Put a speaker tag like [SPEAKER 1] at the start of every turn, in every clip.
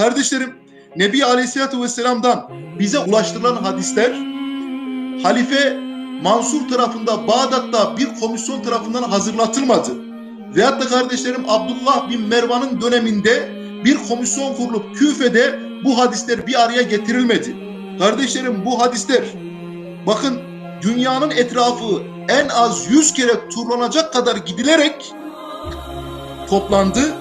[SPEAKER 1] kardeşlerim Nebi Aleyhisselatü Vesselam'dan bize ulaştırılan hadisler Halife Mansur tarafında Bağdat'ta bir komisyon tarafından hazırlatılmadı. Veyahut da kardeşlerim Abdullah bin Mervan'ın döneminde bir komisyon kurulup Küfe'de bu hadisler bir araya getirilmedi. Kardeşlerim bu hadisler bakın dünyanın etrafı en az 100 kere turlanacak kadar gidilerek toplandı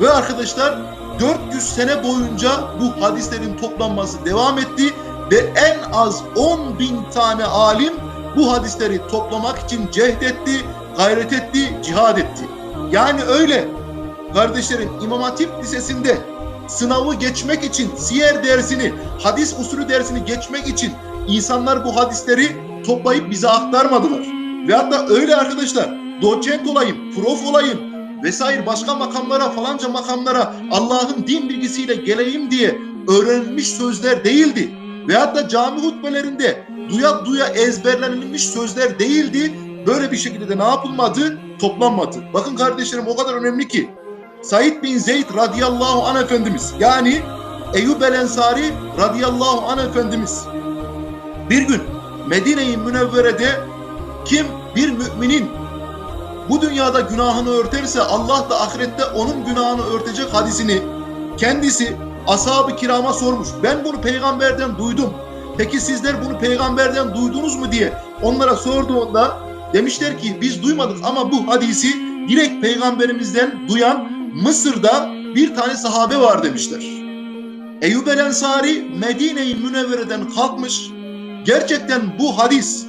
[SPEAKER 1] ve arkadaşlar 400 sene boyunca bu hadislerin toplanması devam etti ve en az 10 bin tane alim bu hadisleri toplamak için cehdetti, gayret etti, cihad etti. Yani öyle kardeşlerim İmam Hatip Lisesi'nde sınavı geçmek için siyer dersini, hadis usulü dersini geçmek için insanlar bu hadisleri toplayıp bize aktarmadılar. Ve hatta öyle arkadaşlar doçent olayım, prof olayım vesaire başka makamlara falanca makamlara Allah'ın din bilgisiyle geleyim diye öğrenilmiş sözler değildi. Ve hatta cami hutbelerinde duya duya ezberlenilmiş sözler değildi. Böyle bir şekilde de ne yapılmadı? Toplanmadı. Bakın kardeşlerim o kadar önemli ki Said bin Zeyd radıyallahu anh efendimiz yani Eyyub el Ensari radıyallahu anh efendimiz bir gün Medine-i Münevvere'de kim bir müminin bu dünyada günahını örterse Allah da ahirette onun günahını örtecek hadisini kendisi ashab-ı kirama sormuş. Ben bunu peygamberden duydum. Peki sizler bunu peygamberden duydunuz mu diye onlara sorduğunda demişler ki biz duymadık ama bu hadisi direkt peygamberimizden duyan Mısır'da bir tane sahabe var demişler. Eyyub el Ensari Medine-i Münevvere'den kalkmış. Gerçekten bu hadis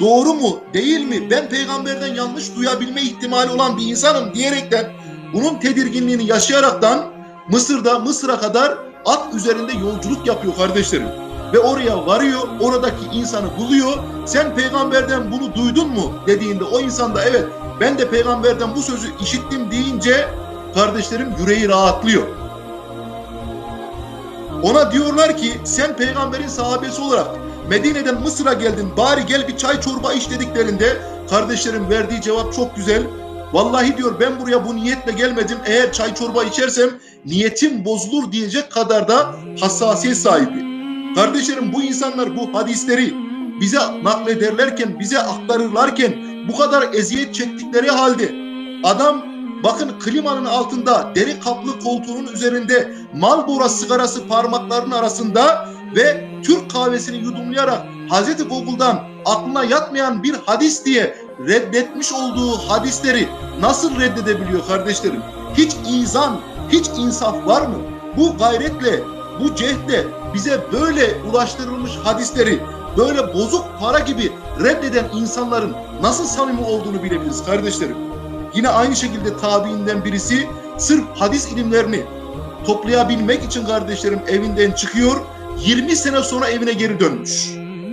[SPEAKER 1] doğru mu değil mi ben peygamberden yanlış duyabilme ihtimali olan bir insanım diyerekten bunun tedirginliğini yaşayaraktan Mısır'da Mısır'a kadar at üzerinde yolculuk yapıyor kardeşlerim. Ve oraya varıyor, oradaki insanı buluyor. Sen peygamberden bunu duydun mu dediğinde o insan da evet ben de peygamberden bu sözü işittim deyince kardeşlerim yüreği rahatlıyor. Ona diyorlar ki sen peygamberin sahabesi olarak Medine'den Mısır'a geldin bari gel bir çay çorba iç dediklerinde kardeşlerim verdiği cevap çok güzel. Vallahi diyor ben buraya bu niyetle gelmedim. Eğer çay çorba içersem niyetim bozulur diyecek kadar da hassasiyet sahibi. Kardeşlerim bu insanlar bu hadisleri bize naklederlerken, bize aktarırlarken bu kadar eziyet çektikleri halde adam bakın klimanın altında deri kaplı koltuğunun üzerinde Marlboro sigarası parmaklarının arasında ve Türk kahvesini yudumlayarak Hazreti Google'dan aklına yatmayan bir hadis diye reddetmiş olduğu hadisleri nasıl reddedebiliyor kardeşlerim? Hiç izan, hiç insaf var mı? Bu gayretle, bu cehdle bize böyle ulaştırılmış hadisleri böyle bozuk para gibi reddeden insanların nasıl samimi olduğunu bilebiliriz kardeşlerim. Yine aynı şekilde tabiinden birisi sırf hadis ilimlerini toplayabilmek için kardeşlerim evinden çıkıyor. 20 sene sonra evine geri dönmüş.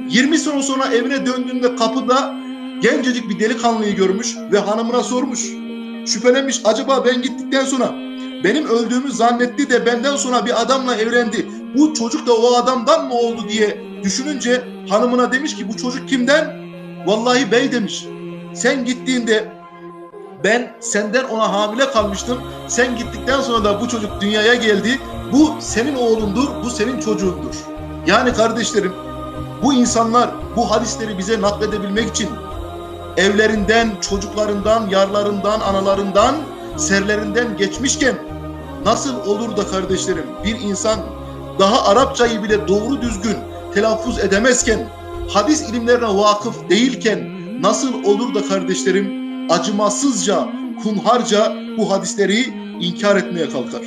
[SPEAKER 1] 20 sene sonra evine döndüğünde kapıda gencecik bir delikanlıyı görmüş ve hanımına sormuş. Şüphelenmiş acaba ben gittikten sonra benim öldüğümü zannetti de benden sonra bir adamla evlendi. Bu çocuk da o adamdan mı oldu diye düşününce hanımına demiş ki bu çocuk kimden? Vallahi bey demiş. Sen gittiğinde ben senden ona hamile kalmıştım. Sen gittikten sonra da bu çocuk dünyaya geldi. Bu senin oğlundur, bu senin çocuğundur. Yani kardeşlerim bu insanlar bu hadisleri bize nakledebilmek için evlerinden, çocuklarından, yarlarından, analarından, serlerinden geçmişken nasıl olur da kardeşlerim bir insan daha Arapçayı bile doğru düzgün telaffuz edemezken, hadis ilimlerine vakıf değilken nasıl olur da kardeşlerim acımasızca, kunharca bu hadisleri inkar etmeye kalkar.